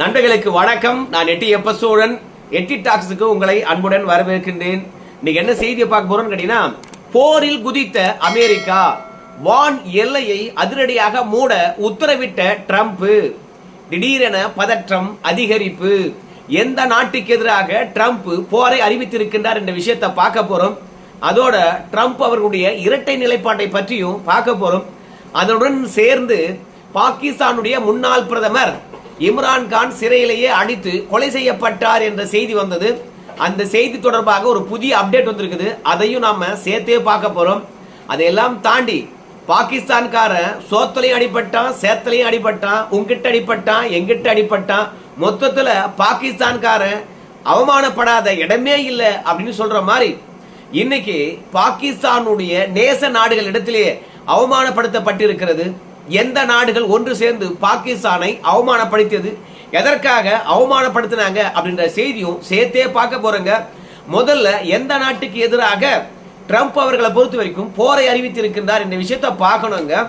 நண்பர்களுக்கு வணக்கம். நான் எட்டி எப்ப சோழன் எட்டி டாக்ஸுக்கு உங்களை அன்புடன் வரவேற்கின்றேன். இன்னைக்கு என்ன செய்தியை பார்க்க போறோம்னு கேட்டீங்கன்னா போரில் குதித்த அமெரிக்கா வான் எல்லையை அதிரடியாக மூட உத்தரவிட்ட ட்ரம்ப் திடீரென பதற்றம் அதிகரிப்பு. எந்த நாட்டுக்கு எதிராக ட்ரம்ப் போரை அறிவித்திருக்கின்றார் என்ற விஷயத்தை பார்க்க போறோம். அதோட ட்ரம்ப் அவர்களுடைய இரட்டை நிலைப்பாட்டை பற்றியும் பார்க்க போறோம். அதனுடன் சேர்ந்து பாகிஸ்தானுடைய முன்னாள் பிரதமர் இம்ரான் கான் சிறையிலேயே அடித்து கொலை செய்யப்பட்டார் என்ற செய்தி வந்தது. அந்த செய்தி தொடர்பாக ஒரு புதிய அப்டேட் வந்திருக்குது. அதையும் நாம சேர்த்தே பார்க்க போறோம். அதையெல்லாம் தாண்டி பாகிஸ்தான்காரன் சோத்தலையும் அடிபட்டான் சேத்தலையும் அடிபட்டான் உங்கிட்ட அடிபட்டான் எங்கிட்ட அடிபட்டான். மொத்தத்துல பாகிஸ்தான்காரன் அவமானப்படாத இடமே இல்லை அப்படின்னு சொல்ற மாதிரி இன்னைக்கு பாகிஸ்தானுடைய நேச நாடுகள் இடத்திலேயே அவமானப்படுத்தப்பட்டிருக்கிறது. எந்த நாடுகள் ஒன்று சேர்ந்து பாகிஸ்தானை அவமானப்படுத்தியது? எதற்காக அவமானப்படுத்தினாங்க அப்படின்ற செய்தியும் சேர்த்தே பார்க்க போறேங்க. முதல்ல எந்த நாட்டுக்கு எதிராக ட்ரம்ப் அவர்களை பொறுத்த வரைக்கும் போரை அறிவித்திருக்கின்றார் என்ற விஷயத்தை பார்க்கணுங்க.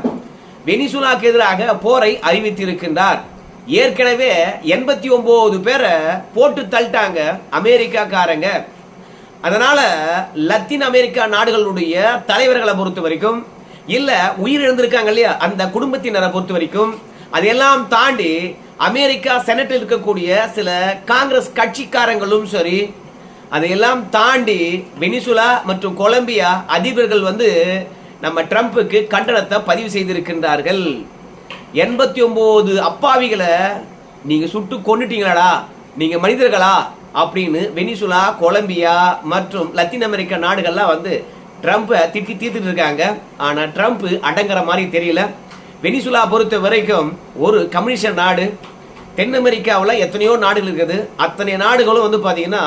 வெனிசுலாக்கு எதிராக போரை அறிவித்திருக்கின்றார். ஏற்கனவே எண்பத்தி ஒன்பது பேரை போட்டு தள்ளிட்டாங்க அமெரிக்காக்காரங்க. அதனால லத்தீன் அமெரிக்கா நாடுகளுடைய தலைவர்களை பொறுத்த வரைக்கும் இல்ல உயிர் எழுந்திருக்காங்க இல்லையா? அந்த குடும்பத்தினரை பொறுத்த வரைக்கும் அதையெல்லாம் தாண்டி அமெரிக்கா செனட்டில் இருக்கக்கூடிய சில காங்கிரஸ் கட்சிக்காரங்களும் சரி அதையெல்லாம் தாண்டி வெனிசுலா மற்றும் கொலம்பியா அதிபர்கள் வந்து நம்ம ட்ரம்ப்புக்கு கண்டனத்தை பதிவு செய்திருக்கின்றார்கள். எண்பத்தி ஒன்பது அப்பாவிகளை நீங்க சுட்டு கொண்டுட்டீங்களாடா நீங்க மனிதர்களா? அப்படின்னு வெனிசுலா கொலம்பியா மற்றும் லத்தீன் அமெரிக்கா நாடுகள்லாம் வந்து ட்ரம்ப்பை திட்டி தீர்த்துட்டு இருக்காங்க. ஆனால் ட்ரம்ப் அடங்குற மாதிரி தெரியல. வெனிசுலா பொறுத்த வரைக்கும் ஒரு கம்யூனிஸ்ட் நாடு தென் அமெரிக்காவில் எத்தனையோ நாடுகள் இருக்குது. அத்தனை நாடுகளும் வந்து பார்த்தீங்கன்னா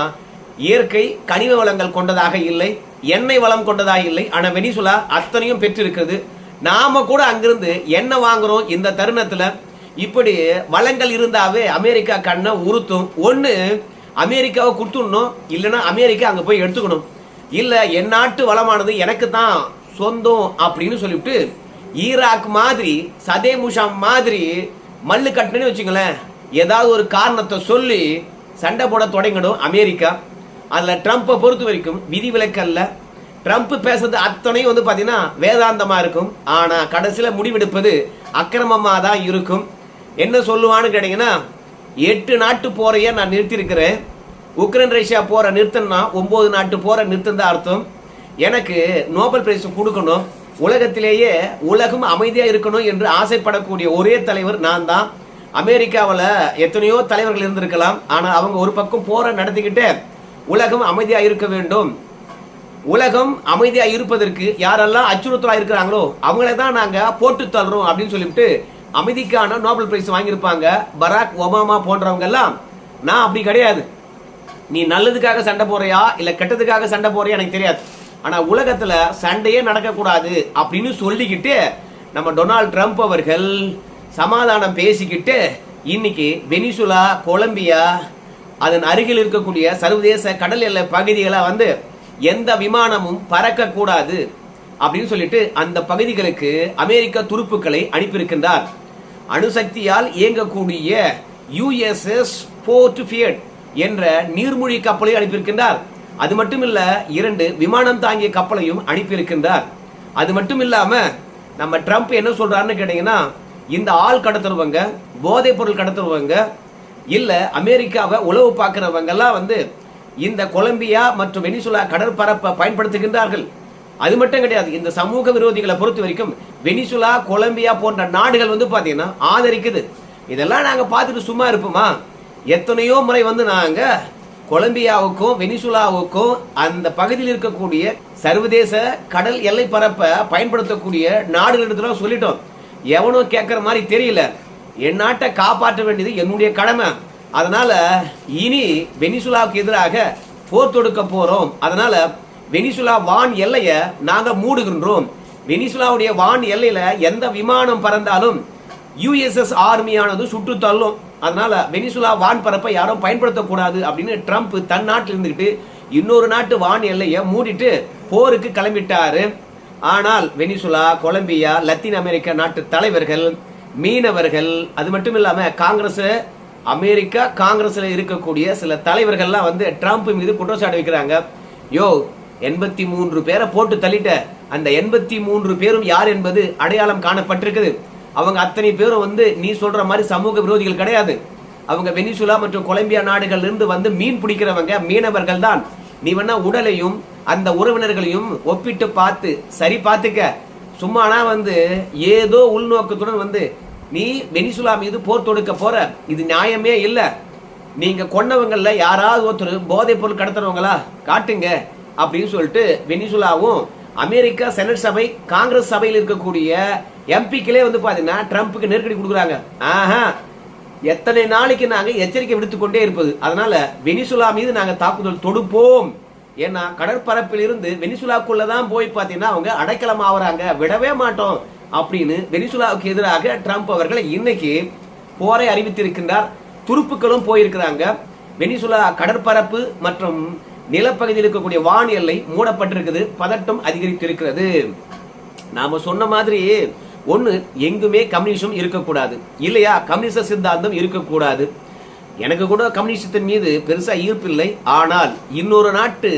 இயற்கை கனிம வளங்கள் கொண்டதாக இல்லை எண்ணெய் வளம் கொண்டதாக இல்லை. ஆனால் வெனிசுலா அத்தனையும் பெற்றிருக்கிறது. நாம கூட அங்கிருந்து எண்ணெய் வாங்குறோம் இந்த தருணத்தில். இப்படி வளங்கள் இருந்தாவே அமெரிக்கா கண்ணை உறுத்தும் ஒன்று அமெரிக்காவை கொடுத்துடணும் இல்லைன்னா அமெரிக்கா அங்கே போய் எடுத்துக்கணும். இல்லை என் நாட்டு வளமானது எனக்கு தான் சொந்தம் அப்படின்னு சொல்லிவிட்டு ஈராக் மாதிரி சதே மாதிரி மல்லு கட்டணும்னு வச்சுங்களேன் ஏதாவது ஒரு காரணத்தை சொல்லி சண்டை போட தொடங்கிடும் அமெரிக்கா. அதில் ட்ரம்ப்பை பொறுத்த வரைக்கும் விதிவிலக்கல்ல ட்ரம்ப் பேசுறது அத்தனையும் வந்து பார்த்தீங்கன்னா வேதாந்தமாக இருக்கும். ஆனால் கடைசியில் முடிவெடுப்பது அக்கிரமமாக தான் இருக்கும். என்ன சொல்லுவான்னு கேட்டிங்கன்னா எட்டு நாட்டு போறையே நான் நிறுத்தியிருக்கிறேன். உக்ரைன் ரஷ்யா போகிற நிறுத்தம்னா ஒன்பது நாட்டு போகிற நிறுத்தம் தான் அர்த்தம்? எனக்கு நோபல் பிரைஸ் கொடுக்கணும். உலகத்திலேயே உலகம் அமைதியா இருக்கணும் என்று ஆசைப்படக்கூடிய ஒரே தலைவர் நான் தான். அமெரிக்காவில் எத்தனையோ தலைவர்கள் இருந்திருக்கலாம். ஆனால் அவங்க ஒரு பக்கம் போரை நடத்திக்கிட்டு உலகம் அமைதியா இருக்க வேண்டும். உலகம் அமைதியா இருப்பதற்கு யாரெல்லாம் அச்சுறுத்தலா இருக்கிறாங்களோ அவங்கள தான் நாங்க போட்டு தள்ளுறோம் அப்படின்னு சொல்லிவிட்டு அமைதிக்கான நோபல் பிரைஸ் வாங்கியிருப்பாங்க பராக் ஒபாமா போன்றவங்க எல்லாம். நான் அப்படி கிடையாது. நீ நல்லதுக்காக சண்டை போறியா இல்ல கெட்டதுக்காக சண்டை போறியா எனக்கு தெரியாது. ஆனா உலகத்துல சண்டையே நடக்கக்கூடாது அப்படின்னு சொல்லிக்கிட்டு நம்ம டொனால்ட் ட்ரம்ப் அவர்கள் சமாதானம் பேசிக்கிட்டு இன்னைக்கு வெனிசுலா கொலம்பியா அதன் அருகில் இருக்கக்கூடிய சர்வதேச கடல் எல்லை பகுதிகளை வந்து எந்த விமானமும் பறக்கக்கூடாது அப்படின்னு சொல்லிட்டு அந்த பகுதிகளுக்கு அமெரிக்க துருப்புக்களை அனுப்பியிருக்கின்றார். அணுசக்தியால் இயங்கக்கூடிய யுஎஸ்எஸ் போர்ட் ஃபியட் என்ற நீர்மூழ்கி கப்பலையும் அனுப்பியிருக்கின்றார். அது மட்டும் இல்ல இரண்டு விமானம் தாங்கிய கப்பலையும் அனுப்பியிருக்கின்றார். அது மட்டும் இல்லாம நம்ம ட்ரம்ப் என்ன சொல்றாருன்னு கேட்டீங்கன்னா இந்த ஆள் கடத்துறவங்க போதைப் பொருள் கடத்துறவங்க இல்ல அமெரிக்காவை உளவு பார்க்கிறவங்க எல்லாம் வந்து இந்த கொலம்பியா மற்றும் வெனிசுலா கடற்பரப்பை பயன்படுத்துகின்றார்கள். அது மட்டும் கிடையாது இந்த சமூக விரோதிகளை பொறுத்த வரைக்கும் வெனிசுலா கொலம்பியா போன்ற நாடுகள் வந்து பாத்தீங்கன்னா ஆதரிக்குது. இதெல்லாம் நாங்க பார்த்துட்டு சும்மா இருப்போமா? எத்தனையோ முறை வந்து நாங்க கொலம்பியாவுக்கும் வெனிசுலாவுக்கும் அந்த பகுதியில் இருக்கக்கூடிய சர்வதேச கடல் எல்லை பரப்பை பயன்படுத்தக்கூடிய நாடுகளிடத்துல சொல்லிட்டோம். எவனும் கேட்குற மாதிரி தெரியல. என் நாட்டை காப்பாற்ற வேண்டியது என்னுடைய கடமை. அதனால இனி வெனிசுலாவுக்கு எதிராக போர் தொடுக்க போறோம். அதனால வெனிசுலா வான் எல்லையை நாங்க மூடுகின்றோம். வெனிசுலாவுடைய வான் எல்லையில எந்த விமானம் பறந்தாலும் யுஎஸ்எஸ் ஆர்மியானது சுட்டு தள்ளும். அதனால வெனிசுலா வான் பரப்பை யாரும் பயன்படுத்தக்கூடாது அப்படின்னு ட்ரம்ப் தன் நாட்டில் இருந்துக்கிட்டு இன்னொரு நாட்டு வான் எல்லையை மூடிட்டு போருக்கு கிளம்பிட்டாரு. ஆனால் வெனிசுலா கொலம்பியா லத்தீன் அமெரிக்க நாட்டு தலைவர்கள் மீனவர்கள் அது மட்டும் இல்லாம காங்கிரஸ் அமெரிக்கா காங்கிரஸ்ல இருக்கக்கூடிய சில தலைவர்கள்லாம் வந்து ட்ரம்ப் மீது குற்றச்சாட்டு வைக்கிறாங்க. யோ எண்பத்தி மூன்று பேரை போட்டு தள்ளிட்ட. அந்த எண்பத்தி மூன்று பேரும் யார் என்பது அடையாளம் காணப்பட்டிருக்குது. அவங்க அத்தனை பேரும் வந்து நீ சொல்ற மாதிரி சமூக விரோதிகள் கிடையாது. அவங்க வெனிசுலா மற்றும் கொலம்பியா நாடுகள்ல இருந்து வந்து மீன் பிடிக்கிறவங்க மீனவர்கள் தான். நீ வேணா உடலையும் அந்த உறவினர்களையும் ஒப்பிட்டு பார்த்து சரி பார்த்துக்க. சும்மானா வந்து ஏதோ உள்நோக்கத்துடன் வந்து நீ வெனிசுலா மீது போர் தொடுக்க போற. இது நியாயமே இல்ல. நீங்க கொன்னவங்கள்ல யாராவது ஒருத்தர் போதைப் பொருள் கடத்துறவங்களா? காட்டுங்க. அப்படின்னு சொல்லிட்டு வெனிசுலாவும் அமெரிக்கா செனட் சபை காங்கிரஸ் சபையில் இருக்கக்கூடிய எம்பிக்களே வந்து பார்த்தீங்கன்னா ட்ரம்ப்புக்கு நெருக்கடி கொடுக்குறாங்க. ஆஹா. எத்தனை நாளைக்கு நாங்கள் எச்சரிக்கை விடுத்துக்கொண்டே இருப்பது? அதனால வெனிசுலா மீது நாங்கள் தாக்குதல் தொடுப்போம். ஏன்னா கடற்பரப்பில் இருந்து வெனிசுலாக்குள்ள தான் போய் பார்த்தீங்கன்னா அவங்க அடைக்கலம் ஆகுறாங்க விடவே மாட்டோம் அப்படின்னு வெனிசுலாவுக்கு எதிராக ட்ரம்ப் அவர்கள் இன்னைக்கு போரை அறிவித்திருக்கின்றார். துருப்புக்களும் போயிருக்கிறாங்க. வெனிசுலா கடற்பரப்பு மற்றும் நிலப்பகுதியில் இருக்கக்கூடிய வான் எல்லை மூடப்பட்டிருக்குது. பதட்டம் அதிகரித்திருக்கிறது. நாம சொன்ன மாதிரி ஒன்று எங்குமே கம்யூனிசம் இருக்கக்கூடாது. இல்லையா? கம்யூனிச சித்தாந்தம் இருக்கக்கூடாது. எனக்கு கூட கம்யூனிசத்தின் மீது பெருசாக ஈர்ப்பு இல்லை ஆனால் இன்னொரு நாட்டு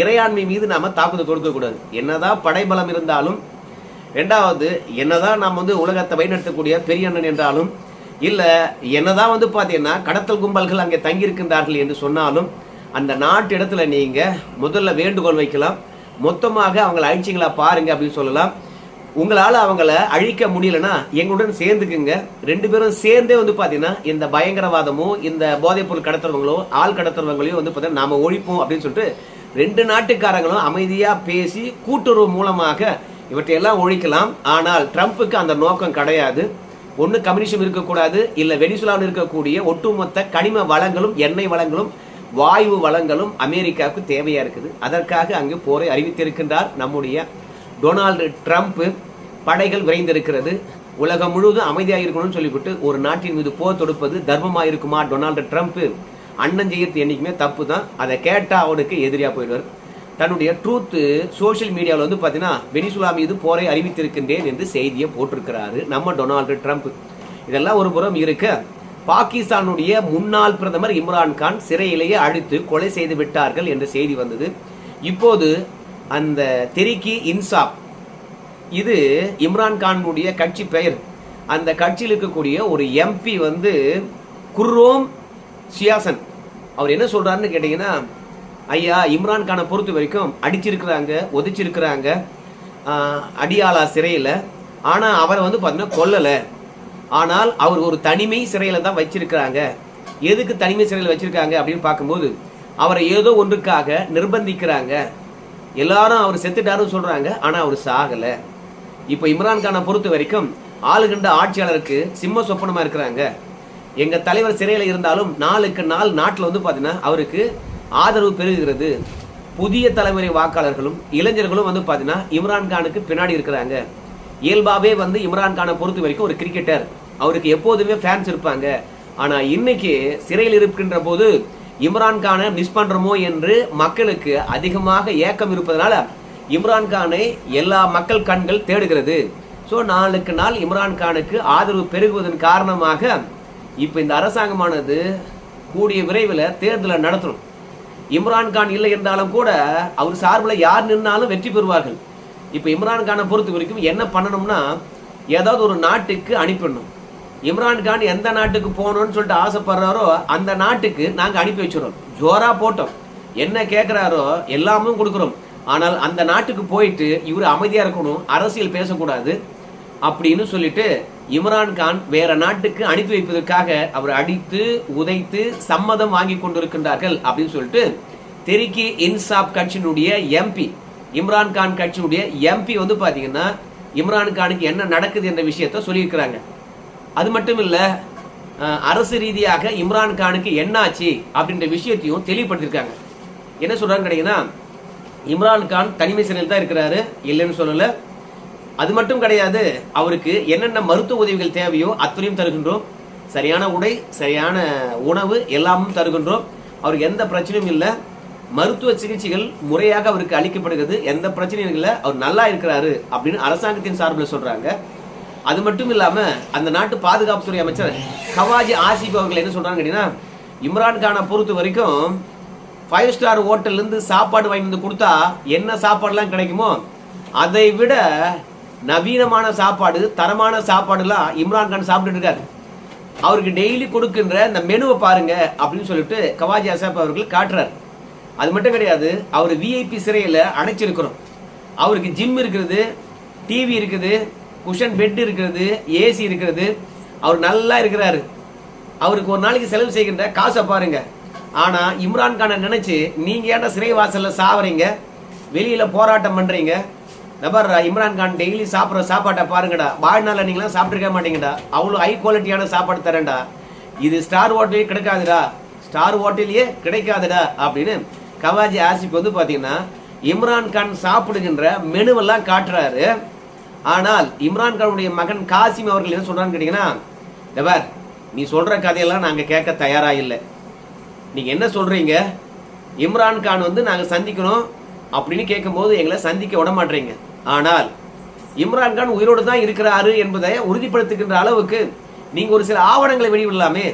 இறையாண்மை மீது நாம் தாக்குதல் கொடுக்கக்கூடாது என்னதான் படைபலம் இருந்தாலும் ரெண்டாவது என்னதான் நாம் வந்து உலகத்தை வழிநடத்தக்கூடிய பெரிய அண்ணன் என்றாலும் இல்லை என்னதான் வந்து பார்த்தீங்கன்னா கடத்தல் கும்பல்கள் அங்கே தங்கியிருக்கின்றார்கள் என்று சொன்னாலும் அந்த நாட்டு இடத்துல நீங்கள் முதல்ல வேண்டுகோள் வைக்கலாம். மொத்தமாக அவங்களை அழிச்சிங்களா பாருங்க அப்படின்னு சொல்லலாம். உங்களால் அவங்கள அழிக்க முடியலன்னா எங்களுடன் சேர்ந்துக்குங்க. ரெண்டு பேரும் சேர்ந்தே வந்து பார்த்தீங்கன்னா இந்த பயங்கரவாதமோ இந்த போதைப் பொருள் கடத்துறவங்களோ ஆள் கடத்துறவங்களையும் வந்து பார்த்தீங்கன்னா நாம் ஒழிப்போம் அப்படின்னு சொல்லிட்டு ரெண்டு நாட்டுக்காரங்களும் அமைதியாக பேசி கூட்டுறவு மூலமாக இவற்றையெல்லாம் ஒழிக்கலாம். ஆனால் ட்ரம்ப்புக்கு அந்த நோக்கம் கிடையாது. ஒன்று கம்யூனிசம் இருக்கக்கூடாது இல்லை வெனிசுலாவில் இருக்கக்கூடிய ஒட்டுமொத்த கனிம வளங்களும் எண்ணெய் வளங்களும் வாயு வளங்களும் அமெரிக்காவுக்கு தேவையாக இருக்குது. அதற்காக அங்கு போரை அறிவித்திருக்கின்றார் நம்முடைய டொனால்டு ட்ரம்ப் படைகள் விரைந்திருக்கிறது. உலகம் முழுவதும் அமைதியாக இருக்கணும்னு சொல்லிவிட்டு ஒரு நாட்டின் மீது போர் தொடுப்பது தர்மமாக இருக்குமா? டொனால்டு ட்ரம்ப் அண்ணன் செய்யறது என்றைக்குமே தப்பு தான். அதை கேட்டால் அவனுக்கு எதிரியாக போயிடுவார். தன்னுடைய ட்ரூத்து சோஷியல் மீடியாவில் வந்து பார்த்தீங்கன்னா வெனிசுலா மீது போரை அறிவித்திருக்கின்றேன் என்று செய்தியை போட்டிருக்கிறாரு நம்ம டொனால்டு ட்ரம்ப். இதெல்லாம் ஒரு புறம் இருக்க பாகிஸ்தானுடைய முன்னாள் பிரதமர் இம்ரான் கான் சிறையிலேயே அழித்து கொலை செய்து விட்டார்கள் என்ற செய்தி வந்தது. இப்போது அந்த தெரிக்கி இன்சாப். இது இம்ரான் கானுடைய கட்சி பெயர். அந்த கட்சியில் இருக்கக்கூடிய ஒரு எம்பி வந்து குர்ரோம் சியாசன். அவர் என்ன சொல்கிறாருன்னு கேட்டிங்கன்னா ஐயா இம்ரான்கானை பொறுத்த வரைக்கும் அடிச்சிருக்கிறாங்க ஒதிச்சிருக்கிறாங்க. அடியாளா சிறையில். ஆனால் அவரை வந்து பார்த்தீங்கன்னா கொல்லலை. ஆனால் அவர் ஒரு தனிமை சிறையில் தான் வச்சிருக்கிறாங்க. எதுக்கு தனிமை சிறையில் வச்சிருக்காங்க? அப்படின்னு பார்க்கும்போது அவரை ஏதோ ஒன்றுக்காக நிர்பந்திக்கிறாங்க. எல்லாரும் அவர் செத்துட்டாருன்னு சொல்றாங்க ஆனா அவர் சாகல. இப்போ இம்ரான்கானை பொறுத்த வரைக்கும் ஆளுகின்ற ஆட்சியாளருக்கு சிம்ம சொப்பனமா இருக்கிறாங்க. எங்க தலைவர் சிறையில் இருந்தாலும் நாளுக்கு நாள் நாட்டில் வந்து பார்த்தீங்கன்னா அவருக்கு ஆதரவு பெருகுகிறது புதிய தலைமுறை வாக்காளர்களும் இளைஞர்களும் வந்து பார்த்தீங்கன்னா இம்ரான்கானுக்கு பின்னாடி இருக்கிறாங்க. இயல்பாவே வந்து இம்ரான்கானை பொறுத்த வரைக்கும் ஒரு கிரிக்கெட்டர் அவருக்கு எப்போதுமே ஃபேன்ஸ் இருப்பாங்க. ஆனா இன்னைக்கு சிறையில் இருக்கின்ற போது இம்ரான் கானை மிஸ் பண்ணுறோமோ என்று மக்களுக்கு அதிகமாக ஏக்கம் இருப்பதனால இம்ரான் கானை எல்லா மக்கள் கண்கள் தேடுகிறது. ஸோ நாளுக்கு நாள் இம்ரான் கானுக்கு ஆதரவு பெருகுவதன் காரணமாக இப்போ இந்த அரசாங்கமானது கூடிய விரைவில் தேர்தலை நடத்தணும் இம்ரான் கான் இல்லை என்றாலும் கூட அவர் சார்பில் யார் நின்னாலும் வெற்றி பெறுவார்கள். இப்போ இம்ரான்கானை பொறுத்த வரைக்கும் என்ன பண்ணணும்னா ஏதாவது ஒரு நாட்டுக்கு அனுப்பிடணும் இம்ரான் கான் எந்த நாட்டுக்கு போகணும்னு சொல்லிட்டு ஆசைப்படுறாரோ அந்த நாட்டுக்கு நாங்கள் அனுப்பி வச்சிடறோம். ஜோரா போட்டோம். என்ன கேட்குறாரோ எல்லாமும் கொடுக்குறோம். ஆனால் அந்த நாட்டுக்கு போயிட்டு இவர் அமைதியாக இருக்கணும் அரசியல் பேசக்கூடாது அப்படின்னு சொல்லிட்டு இம்ரான் கான் வேற நாட்டுக்கு அனுப்பி வைப்பதற்காக அவர் அடித்து உதைத்து சம்மதம் வாங்கி கொண்டிருக்கின்றார்கள் அப்படின்னு சொல்லிட்டு தெரிக்கி இன்சாப் கட்சியினுடைய எம்பி இம்ரான் கான் கட்சியினுடைய எம்பி வந்து பார்த்தீங்கன்னா இம்ரான் கானுக்கு என்ன நடக்குது என்ற விஷயத்த சொல்லியிருக்கிறாங்க. அது மட்டும் இல்ல அரசு ரீதியாக இம்ரான் கானுக்கு என்னாச்சு அப்படின்ற விஷயத்தையும் தெளிவுபடுத்திருக்காங்க என்ன சொல்றாங்க கேட்டீங்கன்னா இம்ரான் கான் தனிமை சிறையில் தான் இருக்கிறாரு இல்லைன்னு சொல்லல. அது மட்டும் கிடையாது அவருக்கு என்னென்ன மருத்துவ உதவிகள் தேவையோ அத்தனையும் தருகின்றோம். சரியான உடை சரியான உணவு எல்லாமும் தருகின்றோம். அவருக்கு எந்த பிரச்சனையும் இல்லை. மருத்துவ சிகிச்சைகள் முறையாக அவருக்கு அளிக்கப்படுகிறது. எந்த பிரச்சனையும் இல்லை. அவர் நல்லா இருக்கிறாரு அப்படின்னு அரசாங்கத்தின் சார்பில் சொல்றாங்க. அது மட்டும் இல்லாம அந்த நாட்டு பாதுகாப்புத்துறை அமைச்சர் கவாஜி ஆசிப் அவர்கள் என்ன சொல்றாங்க கேட்டீங்கன்னா இம்ரான் கானை பொறுத்த வரைக்கும் ஃபைவ் ஸ்டார் ஹோட்டல்ல இருந்து சாப்பாடு வாங்கி வந்து கொடுத்தா என்ன சாப்பாடுலாம் கிடைக்குமோ அதை விட நவீனமான சாப்பாடு தரமான சாப்பாடுலாம் இம்ரான் கான் சாப்பிட்டு இருக்காரு. அவருக்கு டெய்லி கொடுக்கின்ற இந்த மெனுவை பாருங்க அப்படின்னு சொல்லிட்டு கவாஜி அசாப் அவர்கள் காட்டுறாரு. அது மட்டும் கிடையாது அவர் விஐபி சிறையில் அடைச்சிருக்கிறோம். அவருக்கு ஜிம் இருக்கிறது டிவி இருக்குது குஷன் பெட் இருக்கிறது ஏசி இருக்கிறது. அவர் நல்லா இருக்கிறாரு. அவருக்கு ஒரு நாளைக்கு செலவு செய்கின்ற காசை பாருங்க. ஆனா இம்ரான் கானை நினைச்சு நீங்க ஏன்டா சிறை வாசல்ல சாவறீங்க? வெளியில போராட்டம் பண்றீங்க? நபர் இம்ரான் கான் டெய்லி சாப்பிட்ற சாப்பாட்டை பாருங்கடா. வாழ்நாளில் நீங்களாம் சாப்பிட்ருக்க மாட்டீங்கடா. அவ்வளோ ஹை குவாலிட்டியான சாப்பாடு தரேன்டா. இது ஸ்டார் ஹோட்டலே கிடைக்காதுடா. ஸ்டார் ஹோட்டலையே கிடைக்காதுடா. அப்படின்னு கவாஜி ஆசிப் வந்து பார்த்தீங்கன்னா இம்ரான் கான் சாப்பிடுகின்ற மெனுவெல்லாம் காட்டுறாரு. ஆனால் இம்ரான் கானுடைய மகன் காசிம் அவர்கள் என்ன சொல்றான்னு கேட்டீங்கன்னா நபர் நீ சொல்ற கதையெல்லாம் நாங்க கேட்க தயாரா இல்லை. நீங்க என்ன சொல்றீங்க? இம்ரான் கான் வந்து நாங்க சந்திக்கணும் அப்படின்னு கேட்கும்போது எங்களை சந்திக்க விட மாட்டீங்க ஆனால் இம்ரான் கான் உயிரோடு தான் இருக்கிறாரு என்பதை உறுதிப்படுத்துகின்ற அளவுக்கு நீங்க ஒரு சில ஆவணங்களை வெளியிடலாமே.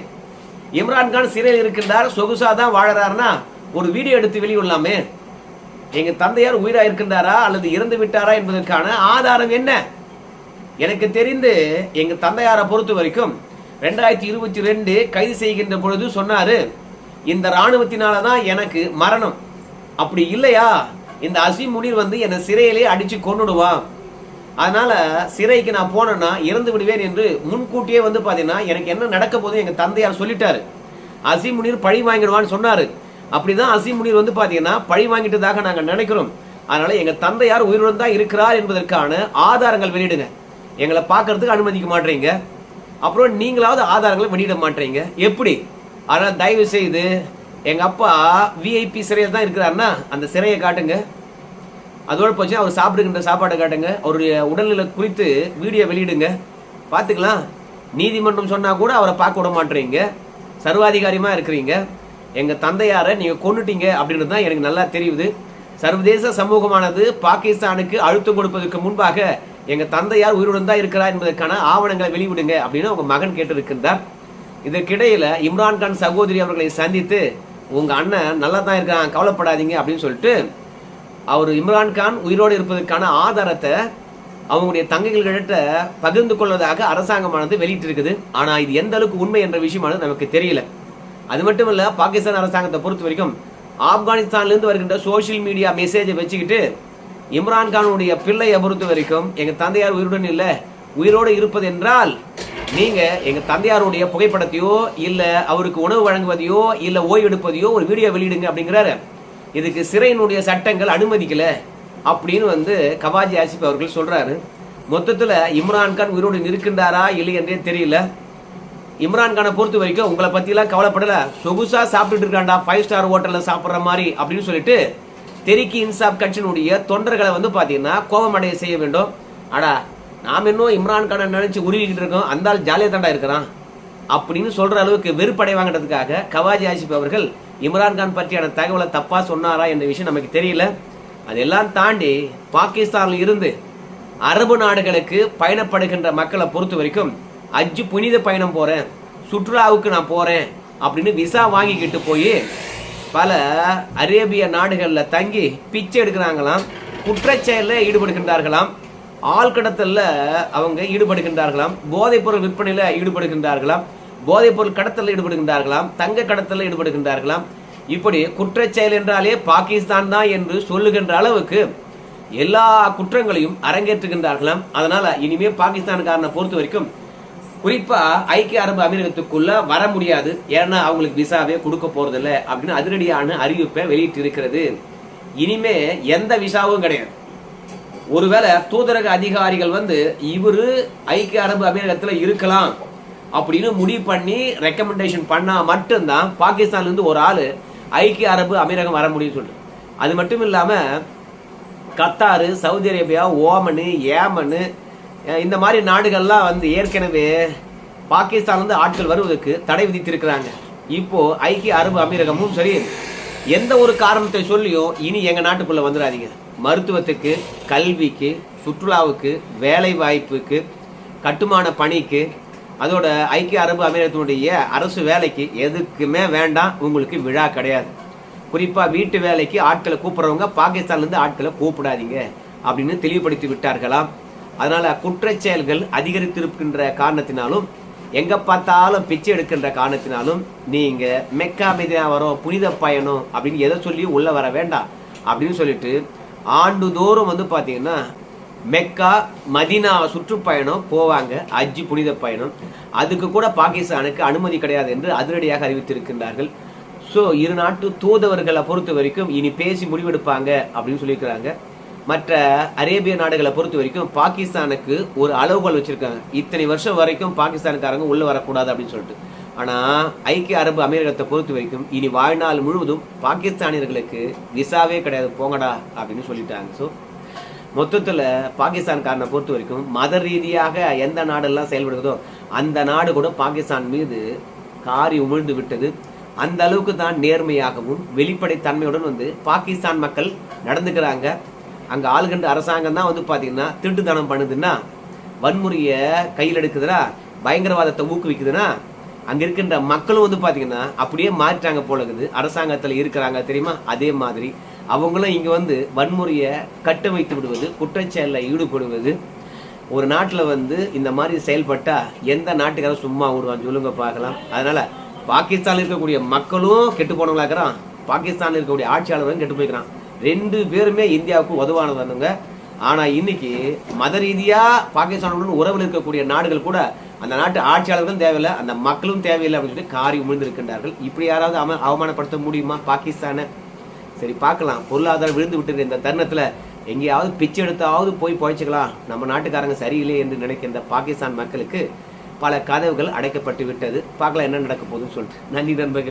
இம்ரான் கான் சிறையில் இருக்கின்றார் சொகுசா தான் வாழறாருன்னா ஒரு வீடியோ எடுத்து வெளியிடலாமே. எங்க தந்தையார் உயிரா இருக்கின்றாரா அல்லது இறந்து விட்டாரா என்பதற்கான ஆதாரம் என்ன? எனக்கு தெரிந்து எங்க தந்தையாரை பொறுத்த வரைக்கும் ரெண்டாயிரத்தி இருபத்தி ரெண்டு கைது செய்கின்ற பொழுது சொன்னாரு இந்த ராணுவத்தினால தான் எனக்கு மரணம். அப்படி இல்லையா? இந்த அசீம் முனீர் வந்து என்னை சிறையிலே அடிச்சு கொன்னுடுவான். அதனால சிறைக்கு நான் போனேன்னா இறந்து விடுவேன் என்று முன்கூட்டியே வந்து பாத்தீங்கன்னா எனக்கு என்ன நடக்க போதும் எங்க தந்தையார் சொல்லிட்டாரு. அசீம் முனீர் பழி வாங்கிடுவான்னு சொன்னாரு. அப்படிதான் அசீம் வந்து பாத்தீங்கன்னா பழி வாங்கிட்டதாக நாங்க நினைக்கிறோம். அதனால எங்க தந்தையார் உயிருடன் தான் இருக்கிறார் என்பதற்கான ஆதாரங்கள் வெளியிடுங்க. எங்களை பார்க்கறதுக்கு அனுமதிக்க மாட்டீங்க. அப்புறம் நீங்களாவது ஆதாரங்களை வெளியிட மாட்டீங்க. எப்படி? அதனால தயவு செய்து எங்க அப்பா விஐபி சிறையில் தான் இருக்கிறாருன்னா அந்த சிறையை காட்டுங்க. அதோட போச்சு அவர் சாப்பிடுகின்ற சாப்பாடை காட்டுங்க. அவருடைய உடல்நிலை குறித்து வீடியோ வெளியிடுங்க. பார்த்துக்கலாம். நீதிமன்றம் சொன்னா கூட அவரை பார்க்க விட மாட்டீங்க. சர்வாதிகாரியமா இருக்கிறீங்க. எங்கள் தந்தையாரை நீங்கள் கொண்டுட்டீங்க அப்படின்றது தான் எனக்கு நல்லா தெரியுது. சர்வதேச சமூகமானது பாகிஸ்தானுக்கு அழுத்தம் கொடுப்பதற்கு முன்பாக எங்கள் தந்தையார் உயிருடன் தான் இருக்கிறார் என்பதற்கான ஆவணங்களை வெளிவிடுங்க அப்படின்னு உங்கள் மகன் கேட்டிருக்கின்றார். இதற்கிடையில் இம்ரான்கான் சகோதரி அவர்களை சந்தித்து உங்கள் அண்ணன் நல்லா தான் இருக்கான் கவலைப்படாதீங்க அப்படின்னு சொல்லிட்டு அவர் இம்ரான்கான் உயிரோடு இருப்பதற்கான ஆதாரத்தை அவங்களுடைய தங்கைகள்கிட்ட பகிர்ந்து கொள்வதாக அரசாங்கமானது வெளியிட்டு இருக்குது இது எந்த அளவுக்கு உண்மை என்ற விஷயமானது நமக்கு தெரியல. அது மட்டும் இல்ல பாகிஸ்தான் அரசாங்கத்தை பொறுத்த வரைக்கும் ஆப்கானிஸ்தான்ல இருந்து வருகின்ற சோஷியல் மீடியா மெசேஜை வச்சுக்கிட்டு இம்ரான் கானுடைய பிள்ளையை பொறுத்த வரைக்கும் எங்க தந்தையார் உயிருடன் இல்ல உயிரோடு இருப்பது என்றால் நீங்க எங்க தந்தையாருடைய புகைப்படத்தையோ இல்ல அவருக்கு உணவு வழங்குவதையோ இல்ல ஓய்வு எடுப்பதையோ ஒரு வீடியோ வெளியிடுங்க அப்படிங்கிறாரு. இதுக்கு சிறையினுடைய சட்டங்கள் அனுமதிக்கல அப்படின்னு வந்து கவாஜி ஆசிப் அவர்கள் சொல்றாரு. மொத்தத்துல இம்ரான் கான் உயிரோடு இருக்கின்றாரா இல்லை என்றே தெரியல. இம்ரான்கானை பொறுத்த வரைக்கும் உங்களை பற்றிலாம் கவலைப்படலை. சொகுசாக சாப்பிட்டுட்டு இருக்காண்டா ஃபைவ் ஸ்டார் ஹோட்டலில் சாப்பிட்ற மாதிரி அப்படின்னு சொல்லிட்டு தெறிக்கி இன்சாப் கட்சியினுடைய தொண்டர்களை வந்து பார்த்தீங்கன்னா கோபமடைய செய்ய வேண்டும். அடா நாம் இன்னும் இம்ரான் கானை உருவிக்கிட்டு இருக்கோம். அந்த ஆள் ஜாலியாக தாண்டா இருக்கிறான். அப்படின்னு சொல்கிற அளவுக்கு வெறுப்படைவாங்கிறதுக்காக கவாஜி ஆசிப் அவர்கள் இம்ரான் கான் பற்றியான தகவலை தப்பாக சொன்னாரா என்ற விஷயம் நமக்கு தெரியல. அதெல்லாம் தாண்டி பாகிஸ்தானில் இருந்து அரபு நாடுகளுக்கு பயணப்படுகின்ற மக்களை பொறுத்த வரைக்கும் அஜ்ஜு புனித பயணம் போகிறேன் சுற்றுலாவுக்கு நான் போகிறேன் அப்படின்னு விசா வாங்கிக்கிட்டு போய் பல அரேபிய நாடுகளில் தங்கி பிச்சை எடுக்கிறாங்களாம். குற்றச்செயலில் ஈடுபடுகின்றார்களாம். ஆழ்கடத்தல்ல அவங்க ஈடுபடுகின்றார்களாம். போதைப்பொருள் விற்பனையில் ஈடுபடுகின்றார்களாம். போதைப் பொருள் கடத்தலில் ஈடுபடுகின்றார்களாம். தங்க கடத்தலில் ஈடுபடுகின்றார்களாம். இப்படி குற்றச்செயல் என்றாலே பாகிஸ்தான் தான் என்று சொல்லுகின்ற அளவுக்கு எல்லா குற்றங்களையும் அரங்கேற்றுகின்றார்களாம். அதனால் இனிமே பாகிஸ்தான்காரனை பொறுத்த வரைக்கும் குறிப்பா ஐக்கிய அரபு அமீரகத்துக்குள்ள வர முடியாது. ஏன்னா அவங்களுக்கு விசாவே கொடுக்க போறதில்ல அப்படின்னு அதிரடியான அறிவிப்பை வெளியிட்டு இருக்கிறது இனிமே எந்த விசாவும் கிடையாது. ஒருவேளை தூதரக அதிகாரிகள் வந்து இவரு ஐக்கிய அரபு அமீரகத்துல இருக்கலாம் அப்படின்னு முடிவு பண்ணி ரெக்கமெண்டேஷன் பண்ணா மட்டும்தான் பாகிஸ்தான்ல இருந்து ஒரு ஆளு ஐக்கிய அரபு அமீரகம் வர முடியும்னு சொல்லிட்டு. அது மட்டும் இல்லாம Qatar Saudi Arabia Oman Yemen இந்த மாதிரி நாடுகள்லாம் வந்து ஏற்கனவே பாகிஸ்தான்ல இருந்து ஆட்கள் வருவதற்கு தடை விதித்திருக்கிறாங்க. இப்போ ஐக்கிய அரபு அமீரகமும் சரி எந்த ஒரு காரணத்தை சொல்லியும் இனி எங்க நாட்டுக்குள்ள வந்துடாதீங்க. மருத்துவத்துக்கு கல்விக்கு சுற்றுலாவுக்கு வேலை வாய்ப்புக்கு கட்டுமான பணிக்கு அதோட ஐக்கிய அரபு அமீரகத்தினுடைய அரசு வேலைக்கு எதுக்குமே வேண்டாம் உங்களுக்கு விழா கிடையாது. குறிப்பா வீட்டு வேலைக்கு ஆட்களை கூப்பிடுறவங்க பாகிஸ்தான்ல இருந்து ஆட்களை கூப்பிடாதீங்க அப்படின்னு தெளிவுபடுத்தி விட்டார்களாம். அதனால் குற்றச்செயல்கள் அதிகரித்திருக்கின்ற காரணத்தினாலும் எங்கே பார்த்தாலும் பிச்சை எடுக்கின்ற காரணத்தினாலும் நீங்கள் மெக்கா மெதினா வரோம் புனித பயணம் அப்படின்னு எதை சொல்லி உள்ளே வர வேண்டாம் அப்படின்னு சொல்லிட்டு ஆண்டுதோறும் வந்து பார்த்தீங்கன்னா மெக்கா மதினா சுற்றுப்பயணம் போவாங்க அஜி புனித பயணம். அதுக்கு கூட பாகிஸ்தானுக்கு அனுமதி கிடையாது என்று அதிரடியாக அறிவித்திருக்கின்றார்கள். ஸோ இரு நாட்டு தூதவர்களை பொறுத்த வரைக்கும் இனி பேசி முடிவெடுப்பாங்க அப்படின்னு சொல்லியிருக்கிறாங்க. மற்ற அரேபிய நாடுகளை பொறுத்த வரைக்கும் பாகிஸ்தானுக்கு ஒரு அளவுகோல் வச்சிருக்காங்க. இத்தனை வருஷம் வரைக்கும் பாகிஸ்தானுக்காரங்க உள்ள வரக்கூடாது அப்படின்னு சொல்லிட்டு. ஆனா ஐக்கிய அரபு அமீரகத்தை பொறுத்த வரைக்கும் இனி வாழ்நாள் முழுவதும் பாகிஸ்தானியர்களுக்கு விசாவே கிடையாது. போங்கடா அப்படின்னு சொல்லிட்டாங்க. ஸோ மொத்தத்துல பாகிஸ்தான்காரனை பொறுத்த வரைக்கும் மத ரீதியாக எந்த நாடெல்லாம் செயல்படுகிறதோ அந்த நாடு கூட பாகிஸ்தான் மீது காரி உமிழ்ந்து விட்டது. அந்த அளவுக்கு தான் நேர்மையாகவும் வெளிப்படைத்தன்மையுடன் வந்து பாகிஸ்தான் மக்கள் நடந்துக்கிறாங்க. அங்கே ஆளுகண்டு அரசாங்கம் தான் வந்து பார்த்தீங்கன்னா திருட்டுத்தனம் பண்ணுதுன்னா வன்முறையை கையில் எடுக்குதுன்னா பயங்கரவாதத்தை ஊக்குவிக்குதுன்னா அங்கே இருக்கின்ற மக்களும் வந்து பார்த்தீங்கன்னா அப்படியே மாறிட்டாங்க போல இருக்குது. அரசாங்கத்தில் இருக்கிறாங்க தெரியுமா? அதே மாதிரி. அவங்களும் இங்கே வந்து வன்முறையை கட்ட வைத்து விடுவது குற்றச்செயலில் ஈடுபடுவது. ஒரு நாட்டில் வந்து இந்த மாதிரி செயல்பட்டால் எந்த நாட்டுக்காரரும் சும்மா விடுவான் சொல்லுங்க பார்க்கலாம். அதனால் பாகிஸ்தானில் இருக்கக்கூடிய மக்களும் கெட்டு போனவங்களா இருக்கிறான். இருக்கக்கூடிய ஆட்சியாளர்களும் கெட்டு போய்க்கிறான். ரெண்டு பேருமே இந்தியாவுக்கு உதவானவங்க ஆனால் இன்னைக்கு மத ரீதியாக பாகிஸ்தானுடன் உறவில் இருக்கக்கூடிய நாடுகள் கூட அந்த நாட்டு ஆட்சியாளர்களும் தேவையில்லை அந்த மக்களும் தேவையில்லை அப்படின்னு சொல்லி காரி உமிழ்ந்திருக்கின்றார்கள். இப்படி யாராவது அவ அவமானப்படுத்த முடியுமா பாகிஸ்தானை? சரி பார்க்கலாம். பொருளாதாரம் விழுந்து விட்டு இந்த தருணத்தில். எங்கேயாவது பிச்சை எடுத்தாவது போய் பழைச்சிக்கலாம். நம்ம நாட்டுக்காரங்க சரியில்லை என்று நினைக்கின்ற பாகிஸ்தான் மக்களுக்கு பல கதவுகள் அடைக்கப்பட்டு விட்டது. பார்க்கலாம் என்ன நடக்க போகுதுன்னு சொல்லிட்டு. நன்றி நண்பர்கள்.